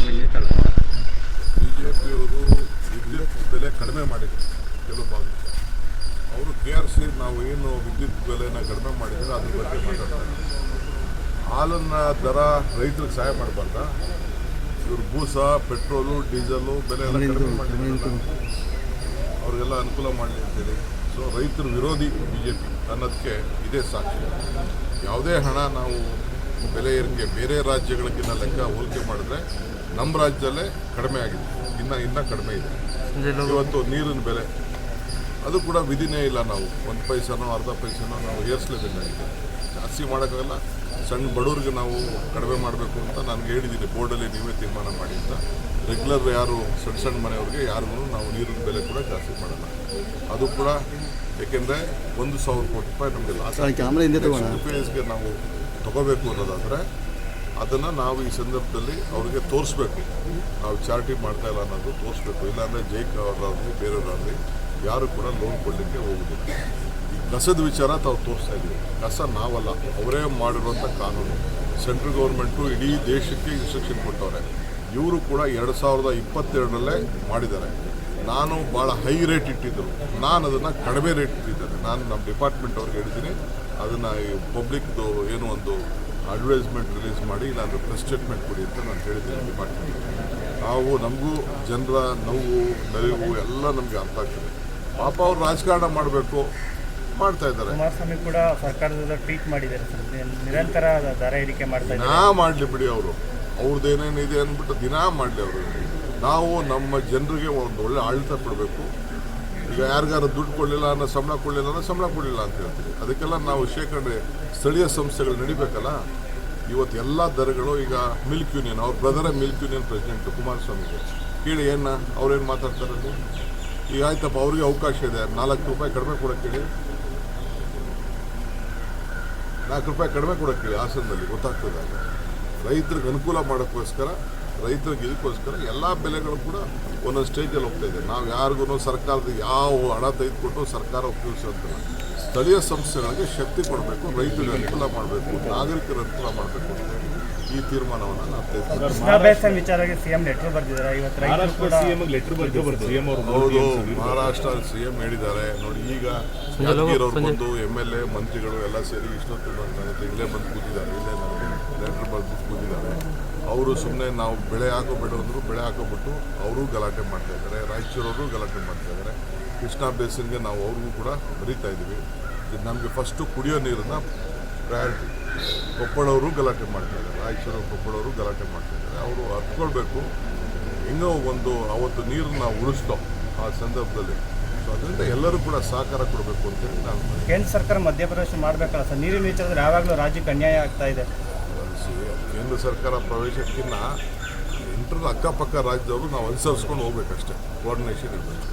B J ಪಿಯವರು ವಿದ್ಯುತ್ ಬೆಲೆ ಕಡಿಮೆ ಮಾಡಿದ್ರು ಕೆಲವು ಭಾಗಕ್ಕೆ ಅವರು ಕೆ ಆರ್ ಸಿ ನಾವು ಏನು ವಿದ್ಯುತ್ ಬೆಲೆನ ಕಡಿಮೆ ಮಾಡಿದರೆ ಅದ್ರ ಬಗ್ಗೆ ಮಾತಾಡ್ತಾರೆ ಹಾಲನ್ನು ದರ ರೈತರಿಗೆ ಸಹಾಯ ಮಾಡಬಾರ್ದ ಇವರು ಬೂಸ ಪೆಟ್ರೋಲು ಡೀಸೆಲು ಬೆಲೆ ಎಲ್ಲ ಕಡಿಮೆ ಮಾಡಿದ್ರು ಅವ್ರಿಗೆಲ್ಲ ಅನುಕೂಲ ಮಾಡಲಿ ಅಂತೇಳಿ ಸೊ ರೈತರ ವಿರೋಧಿ ಬಿ ಜೆ ಪಿ ಅನ್ನೋದಕ್ಕೆ ಇದೇ ಸಾಕ್ಷಿ ಯಾವುದೇ ಹಣ ನಾವು ಬೆಲೆ ಏರಿಕೆ ಬೇರೆ ರಾಜ್ಯಗಳಿಗಿಂತ ಲೆಕ್ಕ ಹೋಲಿಕೆ ಮಾಡಿದ್ರೆ ನಮ್ಮ ರಾಜ್ಯದಲ್ಲೇ ಕಡಿಮೆ ಆಗಿದೆ. ಇನ್ನ ಇನ್ನೂ ಕಡಿಮೆ ಇದೆ. ಇವತ್ತು ನೀರಿನ ಬೆಲೆ ಅದು ಕೂಡ ವಿಧಿನೇ ಇಲ್ಲ ನಾವು. ಒಂದು ಪೈಸನೋ ಅರ್ಧ ಪೈಸನೋ ನಾವು ಏರಿಸಲೇಬೇಕಾಗಿದೆ. ಜಾಸ್ತಿ ಮಾಡೋಕ್ಕಾಗಲ್ಲ. ಸಣ್ಣ ಬಡವ್ರಿಗೆ ನಾವು ಕಡಿಮೆ ಮಾಡಬೇಕು ಅಂತ ನನಗೆ ಹೇಳಿದ್ದೀನಿ. ಬೋರ್ಡಲ್ಲಿ ನೀವೇ ತೀರ್ಮಾನ ಮಾಡಿ ಅಂತ. ರೆಗ್ಯುಲರ್ ಯಾರು ಸಣ್ಣ ಸಣ್ಣ ಮನೆಯವ್ರಿಗೆ ಯಾರಿಗೂ ನಾವು ನೀರಿನ ಬೆಲೆ ಕೂಡ ಜಾಸ್ತಿ ಮಾಡಲ್ಲ. ಅದು ಕೂಡ ಏಕೆಂದರೆ ಒಂದು ಸಾವಿರ ಕೋಟಿ ರೂಪಾಯಿ ನಮಗೆ ಲಾಸ್ ಫೇಸ್ಗೆ ನಾವು ತಗೋಬೇಕು ಅನ್ನೋದಾದರೆ ಅದನ್ನು ನಾವು ಈ ಸಂದರ್ಭದಲ್ಲಿ ಅವ್ರಿಗೆ ತೋರಿಸ್ಬೇಕು. ನಾವು ಚಾರಿಟಿ ಮಾಡ್ತಾ ಇಲ್ಲ ಅನ್ನೋದು ತೋರಿಸ್ಬೇಕು. ಇಲ್ಲಾಂದರೆ ಜೈಕ್ ಅವರಾಗಲಿ ಬೇರೆಯವರಾಗಲಿ ಯಾರು ಕೂಡ ಲೋನ್ ಕೊಡಲಿಕ್ಕೆ ಹೋಗುದಿಲ್ಲ. ಈ ಕಸದ ವಿಚಾರ ತಾವು ತೋರಿಸ್ತಾ ಇದ್ದೀವಿ. ಕಸ ನಾವಲ್ಲ, ಅವರೇ ಮಾಡಿರುವಂಥ ಕಾನೂನು. ಸೆಂಟ್ರಲ್ ಗೌರ್ಮೆಂಟು ಇಡೀ ದೇಶಕ್ಕೆ ಇನ್ಸ್ಟ್ರಕ್ಷನ್ ಕೊಟ್ಟವ್ರೆ. ಇವರು ಕೂಡ ಎರಡು ಸಾವಿರದ ಇಪ್ಪತ್ತೆರಡರಲ್ಲೇ ಮಾಡಿದ್ದಾರೆ. ನಾನು ಭಾಳ ಹೈ ರೇಟ್ ಇಟ್ಟಿದ್ದರು. ನಾನು ಅದನ್ನು ಕಡಿಮೆ ರೇಟ್ ಇಟ್ಟಿದ್ದೇನೆ. ನಾನು ನಮ್ಮ ಡಿಪಾರ್ಟ್ಮೆಂಟ್ ಅವ್ರಿಗೆ ಹೇಳಿದ್ದೀನಿ. ಅದನ್ನು ಪಬ್ಲಿಕ್ದು ಏನು ಒಂದು ಅಡ್ವರ್ಟೈಸ್ಮೆಂಟ್ ರಿಲೀಸ್ ಮಾಡಿ ಇಲ್ಲಾಂದರೆ ಪ್ರೆಸ್ ಸ್ಟೇಟ್ಮೆಂಟ್ ಕೊಡಿ ಅಂತ ನಾನು ಹೇಳಿದ್ದೀನಿ ಡಿಪಾರ್ಟ್ಮೆಂಟ್ ನಾವು ನಮಗೂ ಜನರ ನೋವು ನಲಿವು ಎಲ್ಲ ನಮಗೆ ಅರ್ಥ ಆಗ್ತದೆ. ಪಾಪ ಅವ್ರು ರಾಜಕಾರಣ ಮಾಡಬೇಕು ಮಾಡ್ತಾ ಇದ್ದಾರೆ. ಕುಮಾರಸ್ವಾಮಿ ಕೂಡ ಸರ್ಕಾರದ ಟ್ವೀಟ್ ಮಾಡಿದ್ದಾರೆ ಸರ್. ನಿರಂತರ ದರ ಏರಿಕೆ ಮಾಡ್ತಾ ಇದ್ದಾರೆ. ದಿನಾ ಮಾಡಲಿ ಬಿಡಿ ಅವರು. ಅವ್ರದ್ದು ಏನೇನಿದೆ ಅಂದ್ಬಿಟ್ಟು ದಿನಾ ಮಾಡಲಿ ಅವರು. ನಾವು ನಮ್ಮ ಜನರಿಗೆ ಒಂದು ಒಳ್ಳೆ ಆಡಳಿತ ಕೊಡಬೇಕು. ಯಾರಿಗಾರ ದುಡ್ಡು ಕೊಡಲಿಲ್ಲ ಅನ್ನೋ ಸಂಬಳ ಕೊಡಲಿಲ್ಲ ಅನ್ನೋ ಸಂಬಳ ಕೊಡಲಿಲ್ಲ ಅಂತ ಹೇಳ್ತೀವಿ ಅದಕ್ಕೆಲ್ಲ ನಾವು ಶೇಖರಣೆ ಸ್ಥಳೀಯ ಸಂಸ್ಥೆಗಳು ನಡಿಬೇಕಲ್ಲ? ಇವತ್ತು ಎಲ್ಲ ದರಗಳು ಈಗ ಮಿಲ್ಕ್ ಯೂನಿಯನ್, ಅವ್ರ ಬ್ರದರೇ ಮಿಲ್ಕ್ ಯೂನಿಯನ್ ಪ್ರೆಸಿಡೆಂಟ್ ಕುಮಾರಸ್ವಾಮಿಗೆ. ಕೇಳಿ ಏನ ಅವ್ರೇನು ಮಾತಾಡ್ತಾರೆ ಅಲ್ಲಿ? ಈಗ ಆಯ್ತಪ್ಪ, ಅವ್ರಿಗೆ ಅವಕಾಶ ಇದೆ. ನಾಲ್ಕು ರೂಪಾಯಿ ಕಡಿಮೆ ಕೊಡೋಕ್ಕೇಳಿ ನಾಲ್ಕು ರೂಪಾಯಿ ಕಡಿಮೆ ಕೊಡೋಕ್ಕೇಳಿ ಹಾಸನದಲ್ಲಿ ಗೊತ್ತಾಗ್ತದೆ ರೈತರಿಗೆ ಅನುಕೂಲ ಮಾಡೋಕ್ಕೋಸ್ಕರ ರೈತರಿಗೆ ಇದಕ್ಕೋಸ್ಕರ ಎಲ್ಲ ಬೆಲೆಗಳು ಕೂಡ ಒಂದೊಂದು ಸ್ಟೇಜಲ್ಲಿ ಹೋಗ್ತಾ ಇದೆ. ನಾವು ಯಾರಿಗೂ ಸರ್ಕಾರದ ಯಾವ ಹಣ ತೆಗೆದುಕೊಟ್ಟು ಸರ್ಕಾರ ಉಪಯೋಗಿಸುವಂತಿಲ್ಲ. ಸ್ಥಳೀಯ ಸಂಸ್ಥೆಗಳಿಗೆ ಶಕ್ತಿ ಕೊಡಬೇಕು ರೈತರಿಗೆ ಅನುಕೂಲ ಮಾಡಬೇಕು ನಾಗರಿಕರ ಅನುಕೂಲ ಮಾಡಬೇಕು ಅಂತ ಈ ತೀರ್ಮಾನವನ್ನು ನಾವು ತೆಗೆದುಕೊಂಡಿದ್ದೀವಿ. ಕೃಷ್ಣಾ ಬೇಸನ್ ವಿಚಾರವಾಗಿ ಸಿಎಂ ಲೆಟರ್ ಬರೆದಿದ್ದಾರೆ. ಇವತ್ತು ರೈತರು ಕೂಡ ಲೆಟರ್ ಬರ್ತಾರೆ ಸಿಎಂ ಅವರು ಹೌದು ಮಹಾರಾಷ್ಟ್ರ ಸಿ ಎಂ ಹೇಳಿದ್ದಾರೆ. ನೋಡಿ ಈಗ ಯಾದಗಿರವ್ರು ಬಂದು ಎಂ ಎಲ್ ಎ ಮಂತ್ರಿಗಳು ಎಲ್ಲ ಸೇರಿ ಇಷ್ಟೊತ್ತು ಇಲ್ಲೇ ಬಂದು ಕೂತಿದ್ದಾರೆ. ಇಲ್ಲೇ ಲೆಟರ್ ಲೆಟ್ರ್ ಬರೆದು ಕೂತಿದ್ದಾರೆ. ಅವರು ಸುಮ್ಮನೆ ನಾವು ಬೆಳೆ ಹಾಕೋಬೇಡ ಅಂದರು ಬೆಳೆ ಹಾಕೋಬಿಟ್ಟು ಅವರು ಗಲಾಟೆ ಮಾಡ್ತಾ ಇದ್ದಾರೆ, ರಾಯಚೂರವರು ಗಲಾಟೆ ಮಾಡ್ತಾ ಇದ್ದಾರೆ. ಕೃಷ್ಣಾ ಬೇಸಿನ್ಗೆ ನಾವು ಅವ್ರಿಗೂ ಕೂಡ ಬರೀತಾ ಇದ್ದೀವಿ. ಇದು ನಮಗೆ ಫಸ್ಟು ಕುಡಿಯೋ ನೀರನ್ನು ಪ್ರಯಾರಿಟಿ ಕೊಪ್ಪಳವರು ಗಲಾಟೆ ಮಾಡ್ತಾ ಇದ್ದಾರೆ ರಾಯಚೂರು ಕೊಪ್ಪಳವರು ಗಲಾಟೆ ಮಾಡ್ತಾ ಇದ್ದಾರೆ. ಅವರು ಹತ್ಕೊಳ್ಬೇಕು. ಹೆಂಗೋ ಒಂದು ಅವತ್ತು ನೀರನ್ನ ಉಳಿಸ್ತೋ ಆ ಸಂದರ್ಭದಲ್ಲಿ. ಸೊ ಅದರಿಂದ ಎಲ್ಲರೂ ಕೂಡ ಸಹಕಾರ ಕೊಡಬೇಕು ಅಂತೇಳಿ ನಾನು ಕೇಂದ್ರ ಸರ್ಕಾರ ಮಧ್ಯಪ್ರದೇಶ ಮಾಡಬೇಕಲ್ಲ ಸರ್? ನೀರಿನ ವಿಚಾರದಲ್ಲಿ ಯಾವಾಗಲೂ ರಾಜ್ಯಕ್ಕೆ ಅನ್ಯಾಯ ಆಗ್ತಾ ಇದೆ. ಕೇಂದ್ರ ಸರ್ಕಾರ ಪ್ರವೇಶಕ್ಕಿಂತ ಎಂಟರ ಅಕ್ಕಪಕ್ಕ ರಾಜ್ಯದವರು ನಾವು ಅನುಸರಿಸ್ಕೊಂಡು ಹೋಗ್ಬೇಕಷ್ಟೇ. ಕೋಆರ್ಡಿನೇಷನ್ ಇರಬೇಕು.